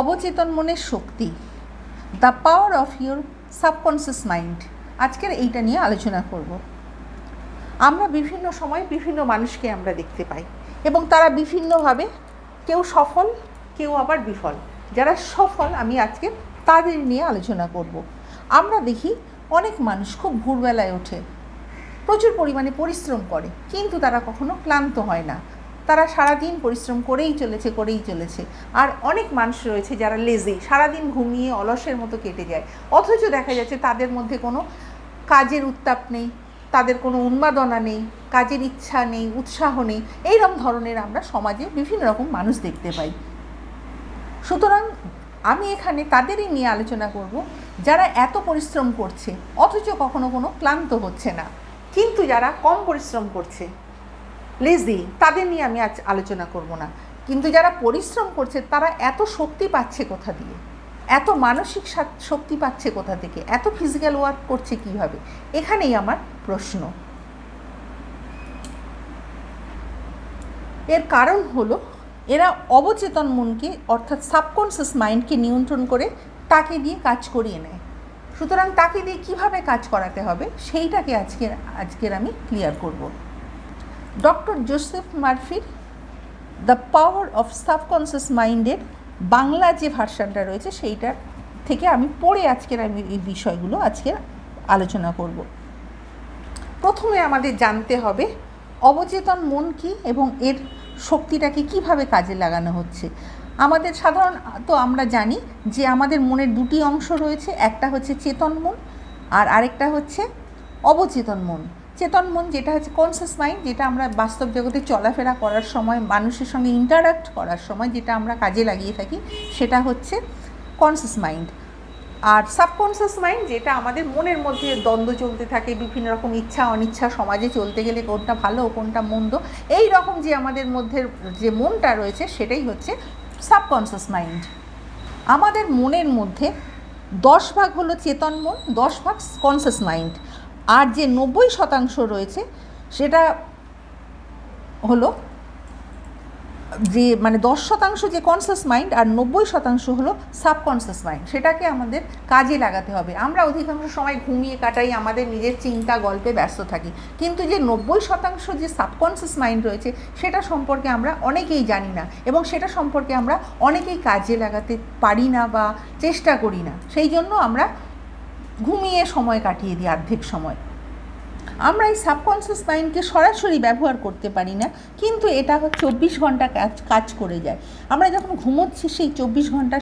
অবচেতন মনের শক্তি। The power of your subconscious mind আজকের এইটা নিয়ে আলোচনা করব। আমরা বিভিন্ন সময় বিভিন্ন মানুষকে আমরা দেখতে পাই এবং তারা বিভিন্নভাবে কেউ সফল, কেউ আবার বিফল। যারা সফল, আমি আজকে তাদের নিয়ে আলোচনা করব। আমরা দেখি অনেক মানুষ খুব ভোরবেলায় ওঠে, প্রচুর পরিমাণে পরিশ্রম করে, কিন্তু তারা কখনো ক্লান্ত হয় না। তারা সারাদিন পরিশ্রম করেই চলেছে করেই চলেছে। আর অনেক মানুষ রয়েছে যারা লেজি সারাদিন ঘুমিয়ে অলসের মতো কেটে যায়। অথচ দেখা যাচ্ছে তাদের মধ্যে কোনো কাজের উত্তাপ নেই, তাদের কোনো উন্মাদনা নেই, কাজের ইচ্ছা নেই, উৎসাহ নেই। এইরকম ধরনের আমরা সমাজে বিভিন্ন রকম মানুষ দেখতে পাই। সুতরাং আমি এখানে তাদেরই নিয়ে আলোচনা করব, যারা এত পরিশ্রম করছে, অথচ কখনো কোনো ক্লান্ত হচ্ছে না। কিন্তু যারা কম পরিশ্রম করছে লেজি, তাদের নিয়ে আমি আজ আলোচনা করব না। কিন্তু যারা পরিশ্রম করছে, তারা এত শক্তি পাচ্ছে কোথা দিয়ে? এত মানসিক শক্তি পাচ্ছে কোথা থেকে? এত ফিজিক্যাল ওয়ার্ক করছে কীভাবে? এখানেই আমার প্রশ্ন। এর কারণ হলো, এরা অবচেতন মনকে, অর্থাৎ সাবকনসিয়াস মাইন্ডকে নিয়ন্ত্রণ করে তাকে দিয়ে কাজ করিয়ে নেয়। সুতরাং তাকে দিয়ে কীভাবে কাজ করাতে হবে, সেইটাকে আজকের আজকের আমি ক্লিয়ার করব। ডক্টর জোসেফ মারফির দ্য পাওয়ার অফ সাবকনসিয়াস মাইন্ডের বাংলা যে ভার্সানটা রয়েছে সেইটার থেকে আমি পড়ে আজকের আমি এই বিষয়গুলো আজকে আলোচনা করব। প্রথমে আমাদের জানতে হবে অবচেতন মন কি এবং এর শক্তিটাকে কীভাবে কাজে লাগানো হচ্ছে। আমাদের সাধারণত আমরা জানি যে আমাদের মনের দুটি অংশ রয়েছে, একটা হচ্ছে চেতন মন আর আরেকটা হচ্ছে অবচেতন মন। চেতন মন যেটা হচ্ছে কনসিয়াস মাইন্ড যেটা আমরা বাস্তব জগতে চলাফেরা করার সময়, মানুষের সঙ্গে ইন্টারাক্ট করার সময় যেটা আমরা কাজে লাগিয়ে থাকি, সেটা হচ্ছে কনসিয়াস মাইন্ড আর সাবকনসিয়াস মাইন্ড যেটা আমাদের মনের মধ্যে দ্বন্দ্ব চলতে থাকে, বিভিন্ন রকম ইচ্ছা, অনিচ্ছা, সমাজে চলতে গেলে কোনটা ভালো, কোনটা মন্দ, এই রকম যে আমাদের মধ্যে যে মনটা রয়েছে, সেটাই হচ্ছে সাবকনসিয়াস মাইন্ড আমাদের মনের মধ্যে দশ ভাগ হলো চেতন মন, দশ ভাগ কনসিয়াস মাইন্ড আর যে নব্বই শতাংশ রয়েছে, সেটা হলো যে মানে দশ শতাংশ যে কনসিয়াস মাইন্ড আর নব্বই শতাংশ হলো সাবকনসিয়াস মাইন্ড সেটাকে আমাদের কাজে লাগাতে হবে। আমরা অধিকাংশ সময় ঘুমিয়ে কাটাই, আমাদের নিজের চিন্তা গল্পে ব্যস্ত থাকি। কিন্তু যে নব্বই শতাংশ যে সাবকনসিয়াস মাইন্ড রয়েছে, সেটা সম্পর্কে আমরা অনেকেই জানি না এবং সেটা সম্পর্কে আমরা অনেকেই কাজে লাগাতে পারি না বা চেষ্টা করি না। সেই জন্য আমরা ঘুমিয়ে সময় কাটিয়ে দিই, অর্ধেক সময়। আমরা এই সাবকনসিয়াস মাইন্ডকে সরাসরি ব্যবহার করতে পারি না, কিন্তু এটা চব্বিশ ঘণ্টা কাজ কাজ করে যায়। আমরা যখন ঘুমোচ্ছি, সেই চব্বিশ ঘণ্টা